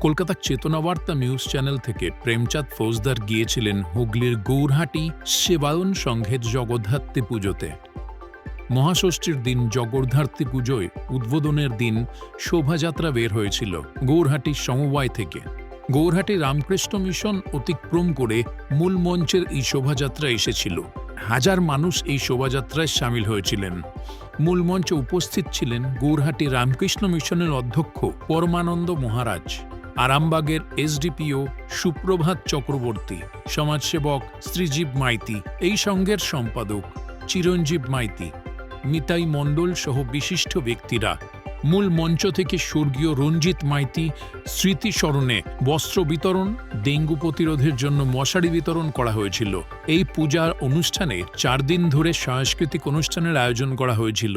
কলকাতার চেতনাবার্তা news channel থেকে প্রেমচাঁদ ফৌজদার গিয়েছিলেন হুগলির গৌরহাটি সেবায়ন সংঘের জগদ্ধাত্রী পুজোতে। মহাষষ্ঠীর দিন জগদ্ধাত্রী পুজোয় উদ্বোধনের দিন শোভাযাত্রা বের হয়েছিল গৌরহাটির সমবায় থেকে। গৌরহাটি রামকৃষ্ণ মিশন অতিক্রম করে মূল মঞ্চের এই শোভাযাত্রা এসেছিল। হাজার মানুষ এই শোভাযাত্রায় সামিল হয়েছিলেন। মূল মঞ্চে উপস্থিত ছিলেন গৌরহাটি রামকৃষ্ণ মিশনের অধ্যক্ষ পরমানন্দ মহারাজ। আরামবাগের এসডিপিও সুপ্রভাত চক্রবর্তী, সমাজসেবক শ্রীজীব মাইতি, এই সংঘের সম্পাদক চিরঞ্জীব মাইতি, নিতাই মণ্ডল সহ বিশিষ্ট ব্যক্তিরা। মূল মঞ্চ থেকে স্বর্গীয় রঞ্জিত মাইতি স্মৃতিস্মরণে বস্ত্র বিতরণ, ডেঙ্গু প্রতিরোধের জন্য মশারি বিতরণ করা হয়েছিল। এই পূজার অনুষ্ঠানে চার দিন ধরে সাংস্কৃতিক অনুষ্ঠানের আয়োজন করা হয়েছিল।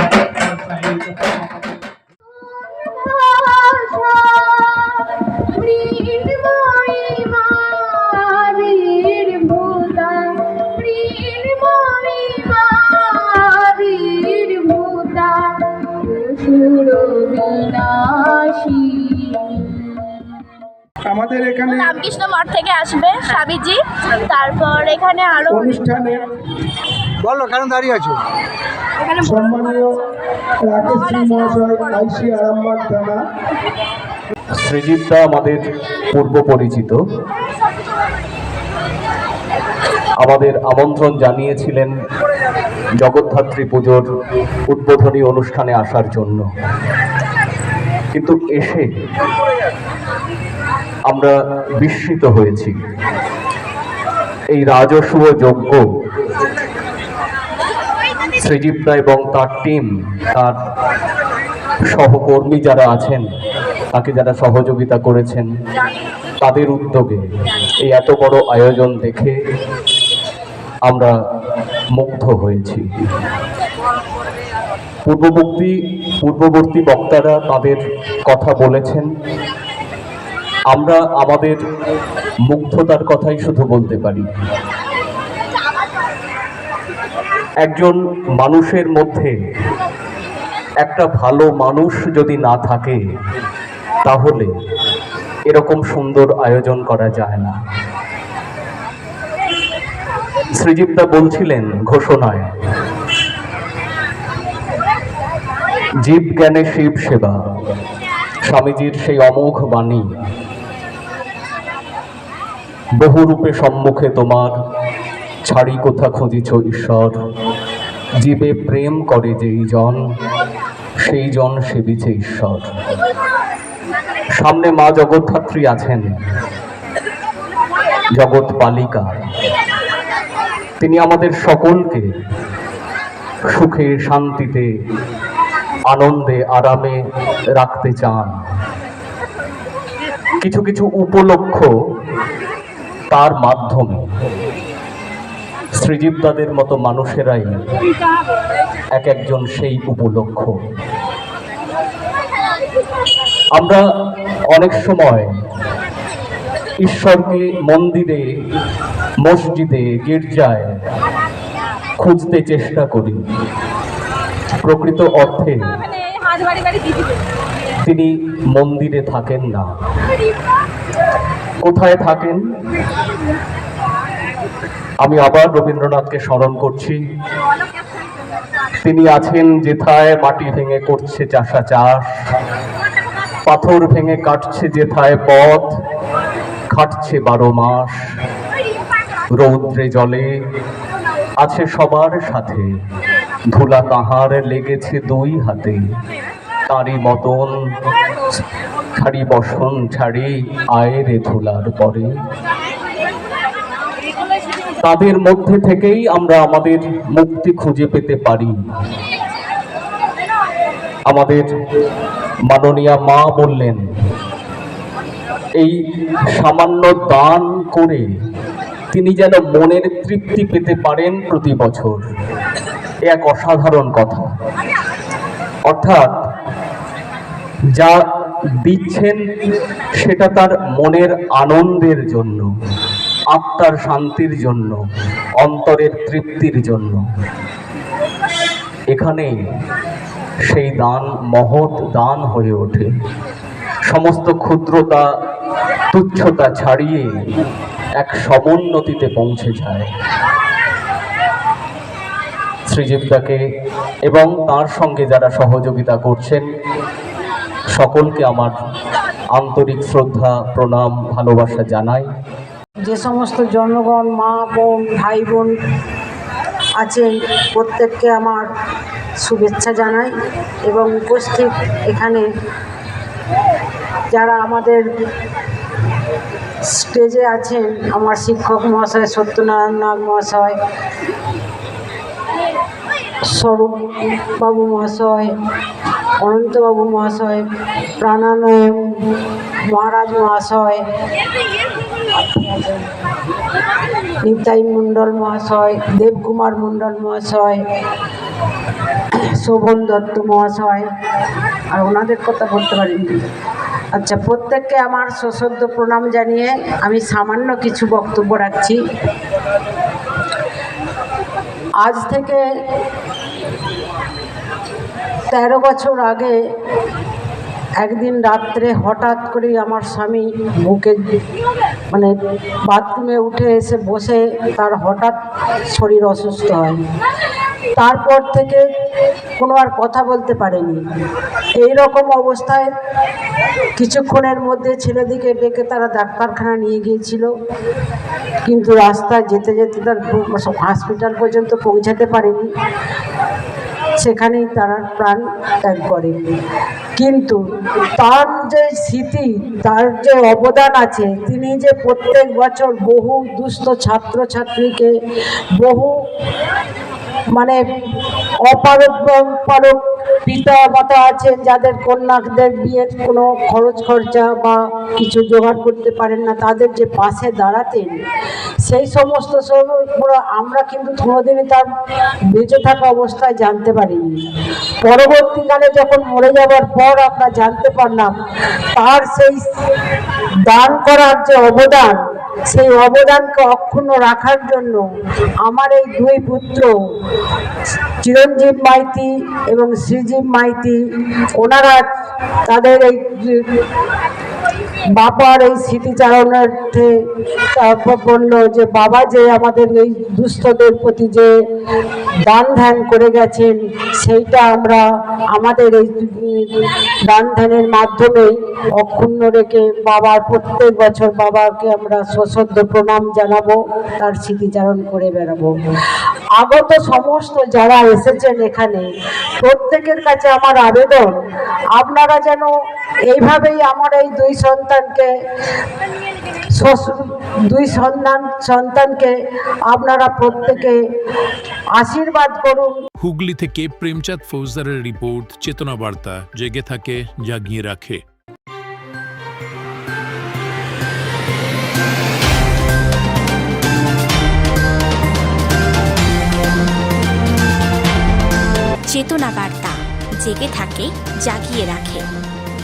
আমাদের এখানে রামকৃষ্ণ মঠ থেকে আসবে স্বামীজি। তারপর এখানে আরও অনুষ্ঠানের বলো কেন দাঁড়িয়ে আছো? সম্মানীয় রাকেশ মহাশয় আইসি আরামবাগ থানা। সৃজিতদা আমাদের পূর্ব পরিচিত। আমাদের আমন্ত্রণ জানিয়েছিলেন জগদ্ধাত্রী পুজোর উদ্বোধনী অনুষ্ঠানে আসার জন্য। কিন্তু এসে আমরা বিস্মিত হয়েছি। এই রাজস্ব যজ্ঞ সৃজিতদা এবং তার টিম তার সহকর্মী যারা আছেন, তাকে যারা সহযোগিতা করেছেন, তাদের উদ্যোগে এই এত বড় আয়োজন দেখে আমরা মুগ্ধ হয়েছি। পূর্ববর্তী পূর্ববর্তী বক্তারা তাদের কথা বলেছেন। আমরা আমাদের মুগ্ধতার কথাই শুধু বলতে পারি। একজন মানুষের মধ্যে একটা ভালো মানুষ যদি না থাকে, তাহলে এরকম সুন্দর আয়োজন করা যায় না। শ্রীজীবদা বলছিলেন ঘোষণায়, জীব জ্ঞানে শিব সেবা, স্বামীজির সেই অমোঘ বাণী বহুরূপে সম্মুখে তোমার। ছাড়ি কোথা খুঁজিছ ঈশ্বর? জীবে প্রেম করে যেই জন, সেই জন সেবিছে ঈশ্বর। সামনে মা জগদ্ধাত্রী আছেন, জগৎ পালিকা। তিনি আমাদের সকলকে সুখে, শান্তিতে, আনন্দে, আরামে রাখতে চান। কিছু কিছু উপলক্ষ তার মাধ্যমে শ্রীজীবদাদের মতো মানুষেরাই এক একজন সেই উপলক্ষ। আমরা অনেক সময় ঈশ্বরকে মন্দিরে মসজিদে গির্জায় খুঁজতে চেষ্টা করি। প্রকৃত অর্থে তিনি মন্দিরে থাকেন না। কোথায় থাকেন? আমি আবার রবীন্দ্রনাথকে স্মরণ করছি। তিনি আছেন যেথায় মাটি ভেঙে করছে চাষা চাষ, পাথর ভেঙে কাটছে যেথায় পথ, খাটছে বারো মাস, রৌদ্রে জলে আছে সবার সাথে। ধুলা তাহার লেগেছে দুই হাতে। তারই মতন ছাড়ি, বসন ছাড়ি, আয়েরে ধুলার পরে। তাদের মধ্যে থেকেই আমরা আমাদের মুক্তি খুঁজে পেতে পারি। আমাদের মাননীয়া মা বললেন, এই সামান্য দান করে তিনি যেন মনের তৃপ্তি পেতে পারেন প্রতি বছর। এক অসাধারণ কথা। অর্থাৎ যা দিচ্ছেন সেটা তার মনের আনন্দের জন্য, আত্মার শান্তির জন্য, অন্তরের তৃপ্তির জন্য। এখানে সেই দান, মহৎ দান হয়ে ওঠে। সমস্ত ক্ষুদ্রতা, তুচ্ছতা ছাড়িয়ে এক সমুন্নতিতে পৌঁছে যায়। শ্রীজীবদাকে এবং তার সঙ্গে যারা সহযোগিতা করছেন সকলকে আমার আন্তরিক শ্রদ্ধা, প্রণাম, ভালোবাসা জানাই। যে সমস্ত জনগণ, মা, বোন, ভাই, বোন আছেন, প্রত্যেককে আমার শুভেচ্ছা জানাই এবং উপস্থিত এখানে যারা আমাদের স্টেজে আছেন, আমার শিক্ষক মহাশয় সত্যনারায়ণ নাগ মহাশয়, স্বরূপ বাবু মহাশয় অনন্তবাবু মহাশয় প্রাণানয়ন মহারাজ মহাশয়, নিতাই মণ্ডল মহাশয়, দেবকুমার মণ্ডল মহাশয়, শোভন দত্ত মহাশয়। আর ওনাদের কথা বলতে পারিনি। আচ্ছা প্রত্যেককে আমার সশ্রদ্ধ প্রণাম জানিয়ে আমি সামান্য কিছু বক্তব্য রাখছি। আজ থেকে তেরো বছর আগে একদিন রাত্রে হঠাৎ করেই আমার স্বামী বুকে মানে বাথরুমে উঠে এসে বসে তার হঠাৎ শরীর অসুস্থ হয়। তারপর থেকে কোনো আর কথা বলতে পারেনি। এই রকম অবস্থায় কিছুক্ষণের মধ্যে ছেলেদিকে ডেকে তারা ডাক্তারখানা নিয়ে গিয়েছিল। কিন্তু রাস্তায় যেতে যেতে তার হসপিটাল পর্যন্ত পৌঁছাতে পারেনি। সেখানেই তারা প্রাণ ত্যাগ করে কিন্তু তার যে স্মৃতি, তার যে অবদান আছে, তিনি যে প্রত্যেক বছর বহু দুস্থ ছাত্রছাত্রীকে বহু মানে অপারক পারক পিতা মাতা আছেন, যাদের কন্যাদের বিয়ের কোনো খরচ খরচা বা কিছু জোগাড় করতে পারেন না, তাদের যে পাশে দাঁড়াতেন, সেই সমস্ত আমরা কিন্তু কোনোদিনই তার বেঁচে থাকা অবস্থায় জানতে পারিনি। পরবর্তীকালে যখন মরে যাওয়ার পর আমরা জানতে পারলাম, তার সেই দান করার যে অবদান সেই অবদানকে অক্ষুণ্ণ রাখার জন্য আমার এই দুই পুত্র, চিরঞ্জীব মাইতি এবং শ্রীজীব মাইতি, ওনারা তাদের এই বাবার এই স্মৃতিচারণার্থে বলল যে, বাবা যে আমাদের এই দুস্থদের প্রতি যে দান ধ্যান করে গেছেন, সেইটা আমরা আমাদের এই দান ধ্যানের মাধ্যমেই অক্ষুণ্ণ রেখে বাবার প্রত্যেক বছর বাবাকে আমরা সশ্রদ্ধ প্রণাম জানাব, তার স্মৃতিচারণ করে বেড়াবো। আগত সমস্ত যারা এসেছেন এখানে, প্রত্যেকের কাছে আমার আবেদন, আপনারা যেন এইভাবেই আমার এই দুই সন্তানকে শ্বশুর দুই সন্তান সন্তানকে আপনারা প্রত্যেকে আশীর্বাদ করুন। হুগলি থেকে প্রেমচাঁদ ফৌজদারের রিপোর্ট চেতনা বার্তা জেগে থাকে জাগিয়ে রাখে। চেতনা বার্তা জেগে থাকে জাগিয়ে রাখে।